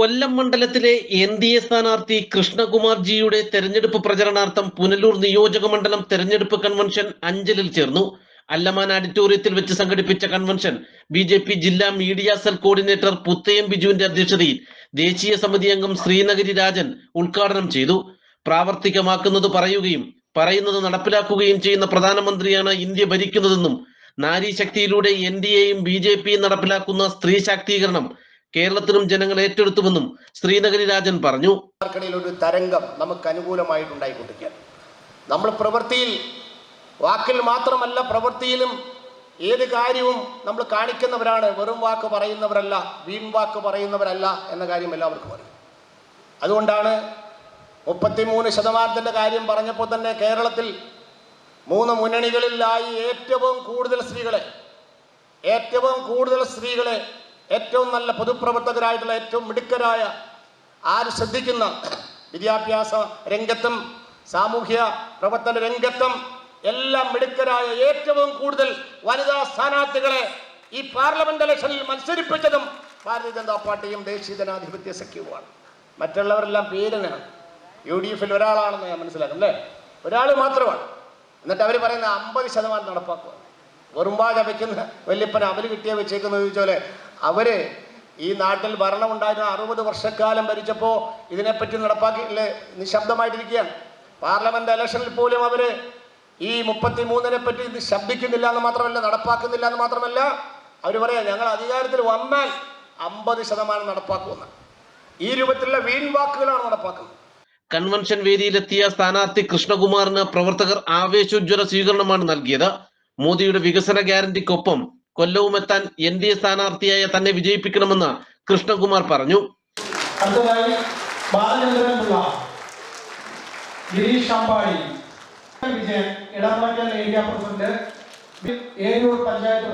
കൊല്ലം മണ്ഡലത്തിലെ N D A സ്ഥാനാർത്ഥി കൃഷ്ണകുമാർ ജിയുടെ തെരഞ്ഞെടുപ്പ് പ്രചരണാർത്ഥം പുനലൂർ നിയോജക മണ്ഡലം തെരഞ്ഞെടുപ്പ് കൺവെൻഷൻ അഞ്ചലിൽ ചേർന്നു. അല്ലമാൻ ഓഡിറ്റോറിയത്തിൽ വെച്ച് സംഘടിപ്പിച്ച കൺവെൻഷൻ ബി ജെ പി ജില്ലാ മീഡിയ സെൽ കോർഡിനേറ്റർ പുത്തയം ബിജുവിന്റെ അധ്യക്ഷതയിൽ ദേശീയ സമിതി അംഗം ശ്രീനഗരി രാജൻ ഉദ്ഘാടനം ചെയ്തു. പ്രാവർത്തികമാക്കുന്നത് പറയുകയും പറയുന്നത് നടപ്പിലാക്കുകയും ചെയ്യുന്ന പ്രധാനമന്ത്രിയാണ് ഇന്ത്യ ഭരിക്കുന്നതെന്നും നാരീശക്തിയിലൂടെ എൻ ഡി എയും ബി ജെ പിയും നടപ്പിലാക്കുന്ന സ്ത്രീ ശാക്തീകരണം കേരളത്തിലും ജനങ്ങൾ ഏറ്റെടുത്തുവെന്നും ശ്രീനഗരി രാജൻ പറഞ്ഞു. ഒരു തരംഗം നമുക്ക് അനുകൂലമായിട്ടുണ്ടായിക്കൊണ്ടിരിക്കുകയാണ്. നമ്മൾ പ്രവൃത്തിയിൽ വാക്കിൽ മാത്രമല്ല പ്രവൃത്തിയിലും ഏത് കാര്യവും നമ്മൾ കാണിക്കുന്നവരാണ്. വെറും വാക്ക് പറയുന്നവരല്ല വീൺ വാക്ക് പറയുന്നവരല്ല എന്ന കാര്യം എല്ലാവർക്കും അറിയാം. അതുകൊണ്ടാണ് മുപ്പത്തിമൂന്ന് ശതമാനത്തിന്റെ കാര്യം പറഞ്ഞപ്പോൾ തന്നെ കേരളത്തിൽ മൂന്ന് മുന്നണികളിലായി ഏറ്റവും കൂടുതൽ സ്ത്രീകളെ ഏറ്റവും കൂടുതൽ സ്ത്രീകളെ ഏറ്റവും നല്ല പൊതുപ്രവർത്തകരായിട്ടുള്ള ഏറ്റവും മിടുക്കരായ ആര് ശ്രദ്ധിക്കുന്ന വിദ്യാഭ്യാസ രംഗത്തും സാമൂഹ്യ പ്രവർത്തന രംഗത്തും എല്ലാം മിടുക്കരായ ഏറ്റവും കൂടുതൽ വനിതാ സ്ഥാനാർത്ഥികളെ ഈ പാർലമെന്റ് ഇലക്ഷനിൽ മത്സരിപ്പിച്ചതും ഭാരതീയ ജനതാ പാർട്ടിയും ദേശീയ ജനാധിപത്യ സഖ്യവുമാണ്. മറ്റുള്ളവരെല്ലാം പേരിനാണ് യു ഡി എഫിൽ ഒരാളാണെന്ന് ഞാൻ മനസ്സിലാക്കും അല്ലേ? ഒരാൾ മാത്രമാണ്. എന്നിട്ട് അവർ പറയുന്ന അമ്പത് ശതമാനം നടപ്പാക്കുക വെറുമ്പാ ചവയ്ക്കുന്ന വല്യപ്പന അവർ കിട്ടിയ വെച്ചേക്കുന്നത് ചോദിച്ചോലെ അവർ ഈ നാട്ടിൽ ഭരണം ഉണ്ടായിരുന്ന അറുപത് വർഷക്കാലം ഭരിച്ചപ്പോൾ ഇതിനെപ്പറ്റി നടപ്പാക്കിയില്ലേ നിശബ്ദമായിട്ടിരിക്കുകയാണ്. പാർലമെന്റ് ഇലക്ഷനിൽ പോലും അവർ ഈ മുപ്പത്തി മൂന്നിനെ പറ്റി ഇത് ശബ്ദിക്കുന്നില്ല എന്ന് മാത്രമല്ല നടപ്പാക്കുന്നില്ല എന്ന് മാത്രമല്ല അവർ പറയാം ഞങ്ങൾ അധികാരത്തിൽ വന്നാൽ അമ്പത് ശതമാനം നടപ്പാക്കുമെന്ന്. ഈ രൂപത്തിലുള്ള വീൺ വാക്കുകളാണ് നടപ്പാക്കുന്നത്. കൺവെൻഷൻ വേദിയിലെത്തിയ സ്ഥാനാർത്ഥി കൃഷ്ണകുമാറിന് പ്രവർത്തകർ ആവേശോജ്വല സ്വീകരണമാണ് നൽകിയത്. മോദിയുടെ വികസന ഗ്യാരണ്ടിക്കൊപ്പം കൊല്ലവും എത്താൻ എൻ ഡി എ സ്ഥാനാർത്ഥിയായ തന്നെ വിജയിപ്പിക്കണമെന്ന് കൃഷ്ണകുമാർ പറഞ്ഞു. പഞ്ചായത്ത്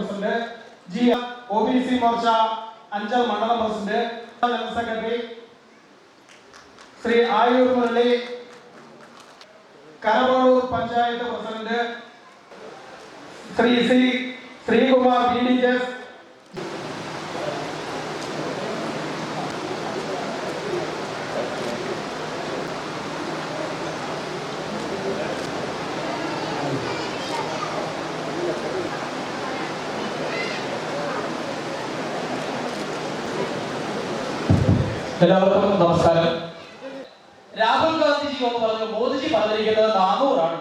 അഞ്ചൽ മണ്ഡലം president general secretary Shri Ayoor Murali panchayat president Shri Sreekumar B D S എല്ലാവർക്കും നമസ്കാരം. രാഹുൽ ഗാന്ധിജി എന്ന് പറഞ്ഞ മോദിജി പറഞ്ഞിരിക്കുന്നത് നാനൂറാണ്.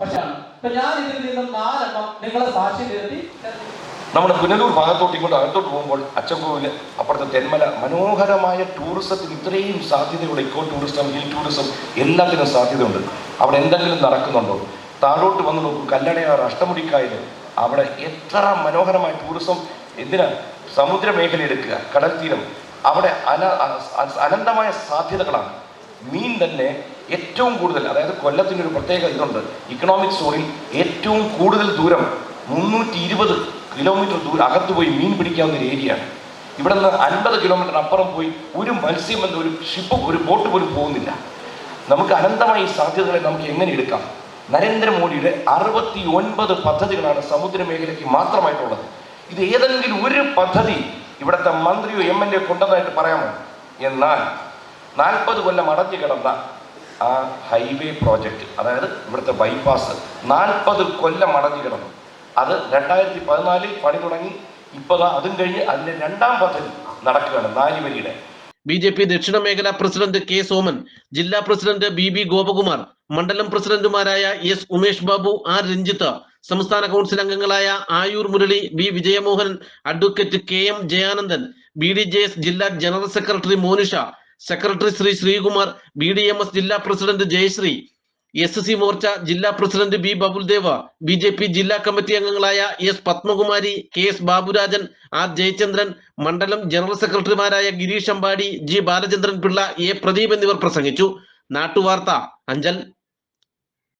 പക്ഷെ ഇതിൽ നിന്നും നമ്മുടെ പുനലൂർ ഭാഗത്തോട്ട് ഇങ്ങോട്ട് അകത്തോട്ട് പോകുമ്പോൾ അച്ചക്കോവിൽ അപ്പുറത്തെ തെന്മല മനോഹരമായ ടൂറിസത്തിന് ഇത്രയും സാധ്യതയുള്ള ഇക്കോ ടൂറിസം ഹിൽ ടൂറിസം എല്ലാത്തിനും സാധ്യതയുണ്ട്. അവിടെ എന്തെങ്കിലും നടക്കുന്നുണ്ടോ? താഴോട്ട് വന്ന് നോക്കും കല്ലടയാർ അഷ്ടമുടിക്കായൽ അവിടെ എത്ര മനോഹരമായ ടൂറിസം എന്തിനാ? സമുദ്ര മേഖല എടുക്കുക കടൽ തീരം അവിടെ അന അനന്തമായ സാധ്യതകളാണ്. മീൻ തന്നെ ഏറ്റവും കൂടുതൽ അതായത് കൊല്ലത്തിന്റെ ഒരു പ്രത്യേക ഇതുണ്ട്. ഇക്കണോമിക് സോണിൽ ഏറ്റവും കൂടുതൽ ദൂരം മുന്നൂറ്റി ഇരുപത് കിലോമീറ്റർ ദൂരം അകത്ത് പോയി മീൻ പിടിക്കാവുന്ന ഒരു ഏരിയയാണ് ഇവിടെ നിന്ന് അൻപത് കിലോമീറ്റർ അപ്പുറം പോയി ഒരു മത്സ്യം എന്ന ഒരു ഷിപ്പ് ഒരു ബോട്ട് പോലും പോകുന്നില്ല. നമുക്ക് അനന്തമായ സാധ്യതകളെ നമുക്ക് എങ്ങനെ എടുക്കാം? നരേന്ദ്രമോദിയുടെ അറുപത്തി ഒൻപത് പദ്ധതികളാണ് സമുദ്ര മേഖലയ്ക്ക് മാത്രമായിട്ടുള്ളത്. ഇത് ഏതെങ്കിലും ഒരു പദ്ധതി ഇവിടുത്തെ മന്ത്രിയോ എം എൽ എ കൊണ്ടതായിട്ട് പറയാമോ? എന്നാൽ നാൽപ്പത് കൊല്ലം അടഞ്ഞു കിടന്ന ആ ഹൈവേ പ്രോജക്റ്റ് അതായത് ഇവിടുത്തെ ബൈപ്പാസ് നാൽപ്പത് കൊല്ലം അടഞ്ഞു കിടന്നു. അത് രണ്ടായിരത്തി പതിനാലിൽ പണി തുടങ്ങി ഇപ്പോൾ അതും കഴിഞ്ഞ് അതിന്റെ രണ്ടാം പദ്ധതി നടക്കുകയാണ് നാലുവരിയുടെ. ബി ജെ പി ദക്ഷിണ മേഖലാ പ്രസിഡന്റ് കെ സോമൻ ജില്ലാ പ്രസിഡന്റ് ബി ബി ഗോപകുമാർ മണ്ഡലം പ്രസിഡന്റുമാരായ എസ് ഉമേഷ് ബാബു ആർ രഞ്ജിത്ത് സംസ്ഥാന കൗൺസിൽ അംഗങ്ങളായ Ayoor Murali B Vijayamohan advocate K M Jayanandan B D J S ജില്ലാ general secretary Monisha secretary Shri Sreekumar B D M S ജില്ലാ president Jayasree S C Morcha ജില്ലാ president B Babuldeva B J P ജില്ലാ committee അംഗങ്ങളായ S Padmakumari K S Baburajan R Jayachandran മണ്ഡലം general സെക്രട്ടറിമാരായ Girish Ambadi G Balachandran Pillai A Pradeep എന്നിവർ പ്രസംഗിച്ചു. നാട്ടുവാർത്ത അഞ്ചൽ.